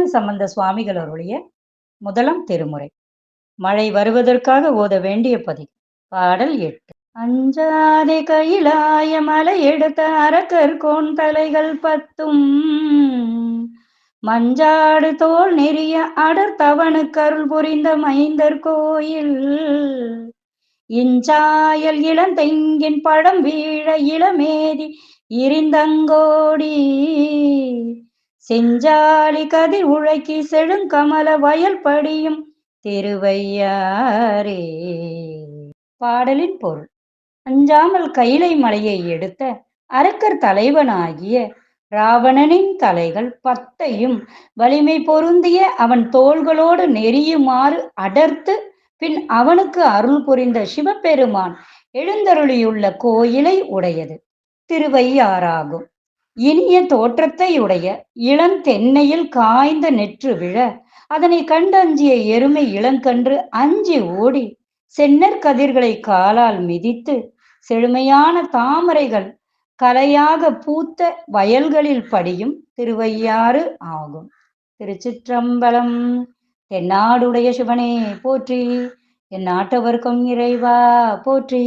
திருஞான சம்பந்த சுவாமிகள் அருளிய முதலாம் திருமுறை. மழை வருவதற்காக ஓத வேண்டிய பதி பாடல் எட்டு. அஞ்சாதே கையிலாய மலை எடுத்த அரக்கர் கோன் தலைகள் பத்தும். மஞ்சாடு தோல் நெறிய அடர் தவனு கருள் புரிந்த மைந்தர் கோயில். இஞ்சாயல் இளந்தெங்கின் படம் வீழ இளமேதி இருந்தங்கோடி. செஞ்சாலி கதிர் உழைக்கி செழுங்கமல வயல் படியும் திருவையாரே பாடலின் பொருள். அஞ்சாமல் கைலை மலையை எடுத்த அரக்கர் தலைவனாகிய ராவணனின் தலைகள் பத்தையும் வலிமை பொருந்திய அவன் தோள்களோடு நெறியுமாறு அடர்த்து பின் அவனுக்கு அருள் புரிந்த சிவபெருமான் எழுந்தருளியுள்ள கோயிலை உடையது. திருவையாறாகும். இனிய தோற்றத்தை உடைய இளந்தென்னையில் காய்ந்த நெற்று விழ அதனை கண்டஞ்சிய எருமை இளங்கன்று அஞ்சி ஓடி சென்னர் கதிர்களை காலால் மிதித்து செழுமையான தாமரைகள் கலையாக பூத்த வயல்களில் படியும் திருவையாறு ஆகும். திருச்சிற்றம்பலம் தென்னாடுடைய சிவனே போற்றி. என் நாட்டவர்க்கும் இறைவா போற்றி.